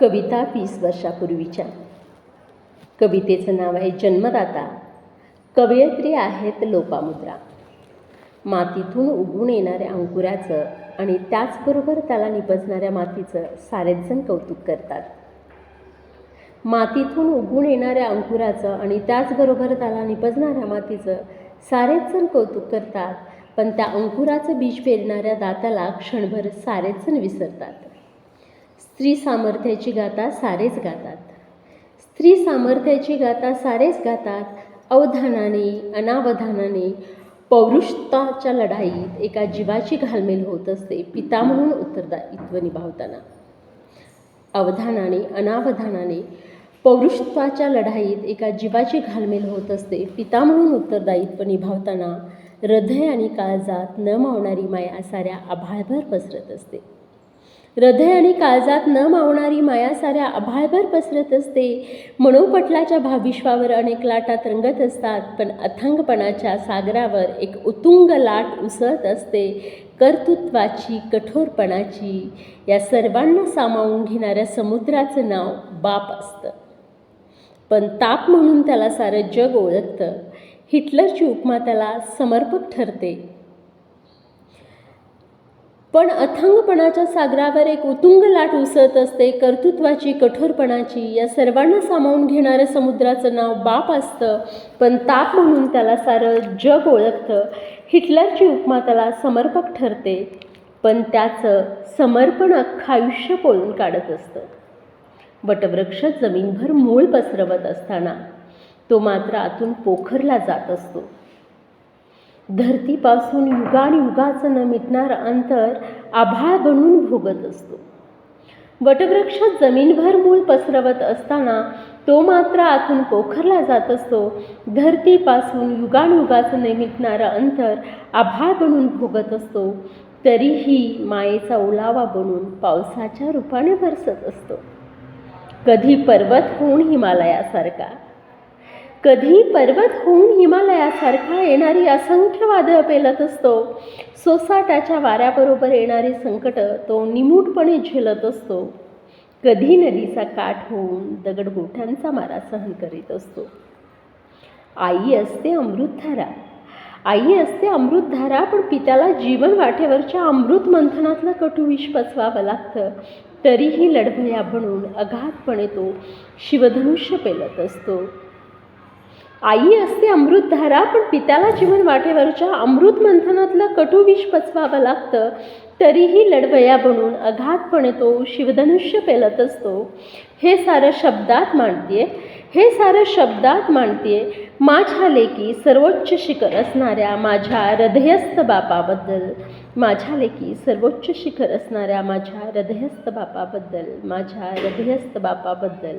कविता वीस वर्षापूर्वीच्या. कवितेचं नाव आहे जन्मदाता. कवयित्री आहेत लोपामुद्रा. मातीतून उगून येणाऱ्या अंकुराचं आणि त्याचबरोबर त्याला निपजणाऱ्या मातीचं सारेच जण कौतुक करतात. मातीतून उगून येणाऱ्या अंकुराचं आणि त्याचबरोबर त्याला निपजणाऱ्या मातीचं सारेच जण कौतुक करतात पण त्या अंकुराचं बीज पेरणाऱ्या दाताला क्षणभर सारेच जण विसरतात. स्त्री सामर्थ्याची गाथा सारेच गातात. स्त्री सामर्थ्याची गाथा सारेच गातात. अवधानाने अनावधानाने पौरुषताच्या लढाईत एका जीवाची घालमेल होत असते पिता म्हणून उत्तरदायित्व निभावताना. अवधानाने अनावधानाने पौरुषत्वाच्या लढाईत एका जीवाची घालमेल होत असते पिता म्हणून उत्तरदायित्व निभावताना हृदय आणि काळजात न मावणारी माया साऱ्या आभाळभर पसरत असते. हृदय आणि काळजात न मावणारी माया साऱ्या आभाळभर पसरत असते. मनोपटलाच्या भाविश्वावर अनेक लाटा तरंगत असतात पण अथांगपणाच्या सागरावर एक उतुंग लाट उसळत असते कर्तृत्वाची कठोरपणाची. या सर्वांना सामावून घेणाऱ्या समुद्राचं नाव बाप असतं. पण ताप म्हणून त्याला सारं जग ओळखतं. हिटलरची उपमा त्याला समर्पक ठरते. पण अथांगपणाच्या सागरावर एक उतुंग लाट उसळत असते कर्तृत्वाची कठोरपणाची. या सर्वांना सामावून घेणारं समुद्राचं नाव बाप असतं पण ताप म्हणून त्याला सारं जग ओळखतं. हिटलरची उपमा त्याला समर्पक ठरते पण त्याचं समर्पण अख्खं आयुष्य पोळून काढत असतं. वटवृक्ष जमीनभर मूळ पसरवत असताना तो मात्र आतून पोखरला जात असतो. धरतीपासून युगानुयुगाचं न मिटणारं अंतर आभाळ बनून भोगत असतो. वटवृक्ष जमीनभर मूळ पसरवत असताना तो मात्र आतून पोखरला जात असतो. धरतीपासून युगानुयुगाचं न मिटणारं अंतर आभाळ बनून भोगत असतो. तरीही मायेचा ओलावा बनून पावसाच्या रूपाने बरसत असतो. कधी पर्वत होऊन हिमालयासारखा कधी पर्वत होऊन हिमालयासारखा येणारी असंख्य वादळ पेलत असतो. सोसाट्याच्या वाऱ्याबरोबर येणारी संकट तो निमूटपणे झेलत असतो. कधी नदीचा काठ होऊन दगडगोठ्यांचा मारा सहन करीत असतो. आई असते अमृतधारा. आई असते अमृतधारा पण पित्याला जीवन वाटेवरच्या अमृत मंथनातलं कटुविष पचवावं लागतं. तरीही लढभया बनून अगाधपणे तो शिवधनुष्य पेलत असतो. आई असते अमृतधारा पण पित्याला जीवन वाटेवरच्या अमृत मंथनातलं कटू विष पचवावं लागतं. तरीही लढवया बनून अघातपणे तो शिवधनुष्य पेलत असतो. हे सारं शब्दात मांडते हे सारं शब्दात मांडते माझ्या लेकी सर्वोच्च शिखर असणाऱ्या माझ्या हृदयस्थ बापाबद्दल. माझ्या लेकी सर्वोच्च शिखर असणाऱ्या माझ्या हृदयस्थ बापाबद्दल. माझ्या हृदयस्थ बापाबद्दल.